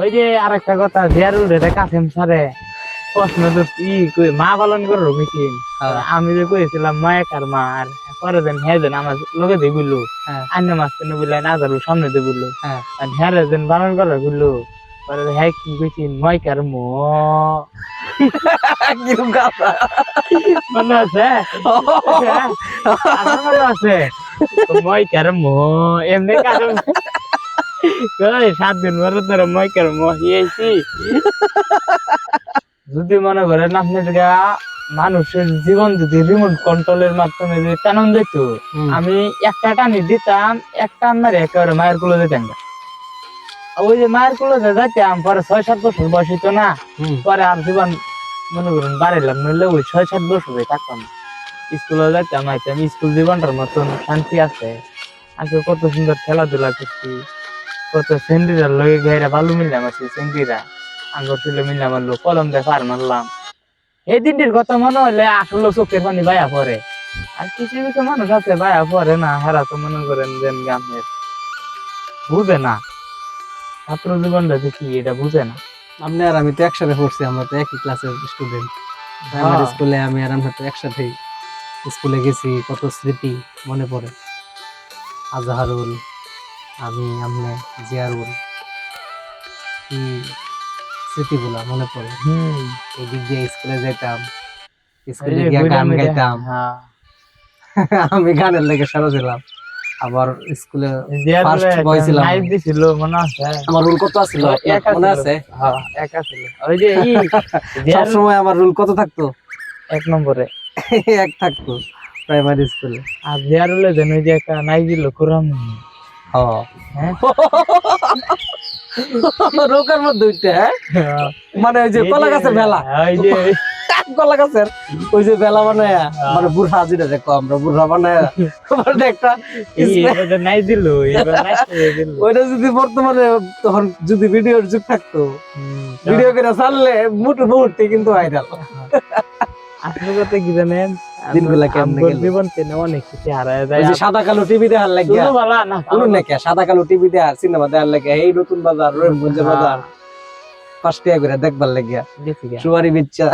ওই যে আরেকটা কথা জিয়ারুল রে কাসেম স্যারে। প্রশ্ন তো ই কই মা পালন করো মিটিং হ্যাঁ। আমি যে কইছিলাম মা একার মা আর পরে দেন হ্যাঁ দেন আমার লগে দিয়ে হ্যাঁ। আন্য মাস কেন বললে না ধরো সামনে দিয়ে বলল। হ্যাঁ। আর হ্যাঁ দেন পালন করো বলল। পরে হ্যাঁ কি কইছি মই কার মো। কিরম কথা? মনে আছে? মনে আছে। মই কার মো। এমনি কারণ কই সাত দিন পরে তোর যদি মনে করেন আপনি মানুষের জীবন যদি রিমোট কন্ট্রোলের মাধ্যমে যদি টানন দিত আমি একটা টানি দিতাম একটা মারে একেবারে মায়ের কুলো দিতাম ওই যে মায়ের কুলো যাইতাম পরে ছয় সাত বছর বয়স হইতো না পরে আর জীবন মনে করুন বাড়াইলাম নইলে ওই ছয় সাত বছরে থাকতাম। স্কুলে যাইতাম আইতাম স্কুল জীবনটার মতন শান্তি আছে। আজকে কত সুন্দর খেলাধুলা করছি। কত সেন্ডিরা লগে গাইরা ভালো মিললাম আছে সেন্ডিরা আঙ্গুর মিললাম কলম দিয়ে পার মারলাম। এই দিনটির কথা মনে হলে আসলে চোখের পানি বায়া পরে আর কিছু কিছু মানুষ আছে বায়া পরে না হেরা তো মনে করেন যে গ্রামের। বুঝে না। ছাত্র জীবনটা যে কি এটা বুঝে না। আপনি আর আমি তো একসাথে পড়ছি আমরা তো একই ক্লাসের স্টুডেন্ট প্রাইমারি। স্কুলে আমি আর আমরা তো একসাথেই স্কুলে গেছি কত স্মৃতি মনে পড়ে। আজহারুল। আমি আমনে জিয়ারুল কি স্মৃতিগুলা মনে পড়ে? হম। এই দিক দিয়ে স্কুলে যেতাম স্কুলে গিয়ে গান গাইতাম। হ্যাঁ। আমি গানের লেগে সারা ছিলাম আবার স্কুলে boy একটা ছিলাম। knife দিছিল, মনে আছে? আমার রুল কত ছিল একা মনে আছে? হ্যাঁ, একা ছিল। ওই যে ই, জিয়ার সবসময় আমার রুল কত থাকতো? এক নম্বরে। এক থাকতো প্রাইমারি স্কুলে আর জিয়ার বলে যেন ওই যে একটা দিল, কুরাম। হ্যাঁ? রোকার মধ্যে ওইটা হ্যাঁ? মানে ওই যে কলা গাছের ওই যে, কলা গাছের ওই যে বানায় মানে বুড়া যেটা দেখো আমরা বুড়া বানায়। মানে একটা ই, এটা যে knife দিল। ওইটা যদি বর্তমানে তখন যদি ভিডিওর যুগ থাকতো ভিডিও করে চাললে মুঠ মুহূর্তে কিন্তু ভাইরাল আসল কথা কি জানেন? দিনগুলা কেমনে গেল? জীবন থেকে অনেক কিছু হারায় যায়। ওই সাদা কালো টিভি দেখার শুধু না, না কে সাদা কালো টিভি দেখার সিনেমা দেখার লাগিয়া এই নতুন বাজার রহিমগঞ্জের বাজার। করে দেখবার লাগিয়া সুয়ারি বিচ্ছা।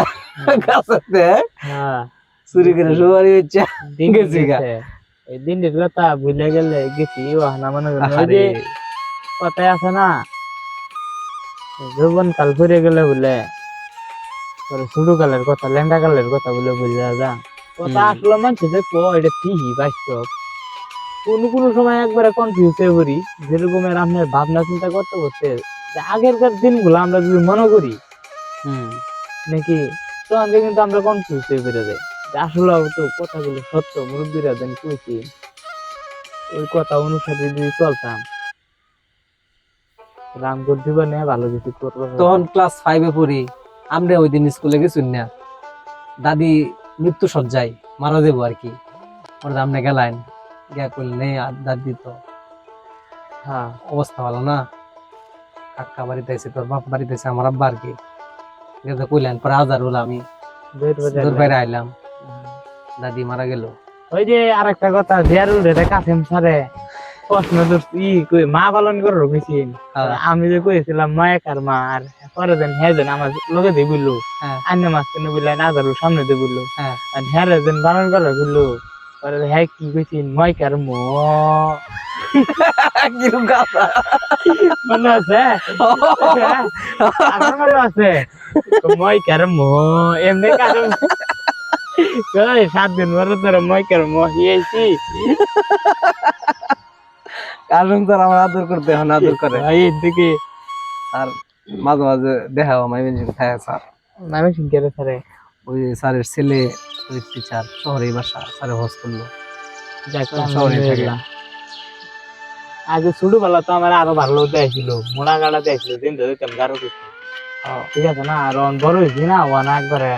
গাছেতে হ্যাঁ, চুরি করে সুয়ারি বিচ্ছা। গেছি গা। গেছে। এই দিনটির কথা ভুলে গেলে গেছি ওহানা মনে ওই যে কথায় আছে না যৌবন কাল ফুরে গেলে বলে শুরু কালের কথা লেঙ্গা কালের কথা বলে বুঝা যা। কথা। আসলে মানছে যে ক এটা তিহি বাস্তব। কোন কোন সময় একবারে কনফিউজ হয়ে পড়ি যেরকমের আপনার ভাবনা চিন্তা করতে করতে যে আগেরকার দিনগুলো আমরা যদি মনে করি হুম। নাকি তখন দিয়ে কিন্তু আমরা কনফিউজ হয়ে বেড়ে যাই। যে আসলে তো কথাগুলো সত্য মুরব্বীরা দেন কইছি ওই কথা অনুসারে যদি চলতাম রামগড় জীবনে ভালো কিছু করব তখন ক্লাস ফাইভে পড়ি আমরা ওই দিন স্কুলে গেছি না। দাদি মৃত্যু সজ্জায় মারা দেবো আর কি। ওর আমরা গেলাইন গিয়া করলে দাদি তো। হ্যাঁ অবস্থা ভালো না। কাকা বাড়িতে আছে তোর বাপ বাড়িতে আছে আমার আব্বা আর কি। গেছে কইলেন পরে হাজার হলো আমি। বাইরে আইলাম। দাদি মারা গেল। ওই যে আরেকটা কথা জিয়ারুল রে কাসেম স্যারে। প্রশ্ন ই কই মা পালন করো মিছিল হ্যাঁ। আমি যে কইছিলাম মা একার মা আর পরে দেন হ্যাঁ দেন আমার লগে দিয়ে বলল। আন্য কেন না ধরো সামনে দিয়ে বলল হ্যাঁ। আর হ্যাঁ দেন পালন করো বলল পরে হ্যাঁ কি কইছি মই কার মো। কিরম কথা? মনে আছে? আমার মনে আছে? মই কার মো এমনি কই সাত দিন পরে তোর মই কার মো হিয়েছি কারণ তোর আমার আদর করতে এখন আদর করে। এই দিকে। আর মাঝে মাঝে দেখা আমার মেনজিন থাকে স্যার। নামে শুনতে স্যারে? ওই স্যারের ছেলে ওই টিচার শহরে বাসা স্যারে হোস্ট করল। শহরে থাকে। আগে ছোটবেলা তো আমার আরও ভালো দেখাইছিল। মোড়া গাড়া দেখাইছিল দিন ধরে তেমন গারো কিছু ঠিক আছে না আর বড় হয়েছি না ও না একবারে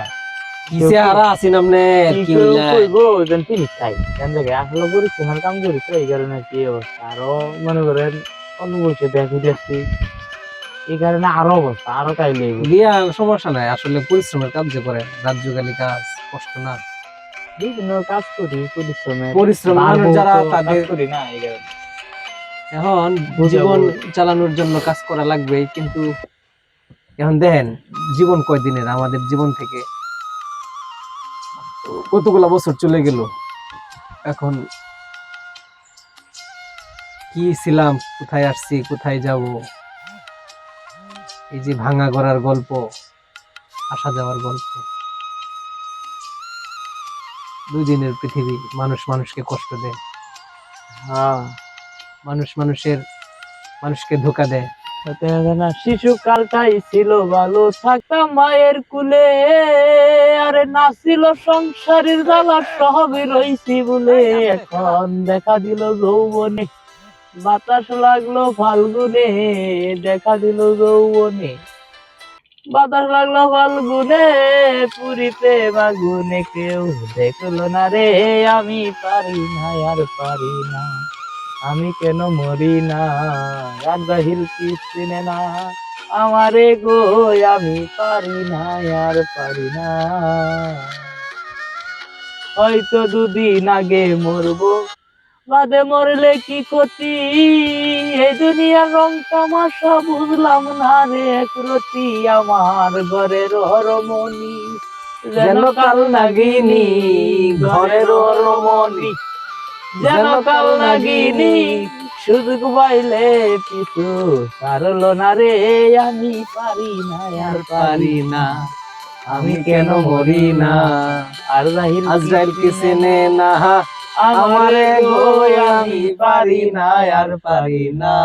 কিসে হারা আছি নামনে কি কেউ কইবো যেন তিনি খাই কেন দেখে আসলে কাম করি তো এই কারণে কি অবস্থা। আরও মনে করেন বয়সে দেখি দেখছি এই কারণে আরও অবস্থা আরও বিয়া সমস্যা নাই আসলে পরিশ্রমের কাজ যে করে রাজ্যকালী কাজ কষ্ট না। বিভিন্ন কাজ করি পরিশ্রমে পরিশ্রম যারা তাদের করি না এই কারণে। এখন জীবন চালানোর জন্য কাজ করা লাগবে কিন্তু এখন দেখেন জীবন কয়দিনের আমাদের জীবন থেকে? কতগুলা বছর চলে গেল? এখন কি ছিলাম কোথায় আসছি কোথায় যাব? এই যে ভাঙা গড়ার গল্প আসা যাওয়ার গল্প। দুই দিনের পৃথিবী মানুষ মানুষকে কষ্ট দেয়। হ্যাঁ। মানুষ মানুষের মানুষকে ধোকা দেয়। শিশুকালটাই ছিল ভালো থাকতাম মায়ের কুলে। আরে না ছিল সংসারের জ্বালা সহবে রইছি বলে। এখন দেখা দিল যৌবনে বাতাস লাগল ফাল্গুনে, দেখা দিল যৌবনে। বাতাস লাগল ফাল্গুনে, পুরিতে বাগুনে কেউ দেখল না রে, আমি পারি না, আর পারি না। আমি কেন মরি না? কি চিনে না। আমারে গো আমি পারি না, আর পারি না। হয়তো দুদিন আগে মরবো বাদে মরলে কি ক্ষতি? এই দুনিয়ার রং তামাশা বুঝলাম না রে একরতি আমার ঘরের হরমনি যেন কাল নাগিনী ঘরের হরমনি যেন কাল নাগিনী সুযোগ পাইলে পিছু সারলো না রে। আমি পারি না আর পারি না। আমি কেন মরি না? আর আজরাইল কি চেনে না? আমারে গো আমি পারি না আর পারি না।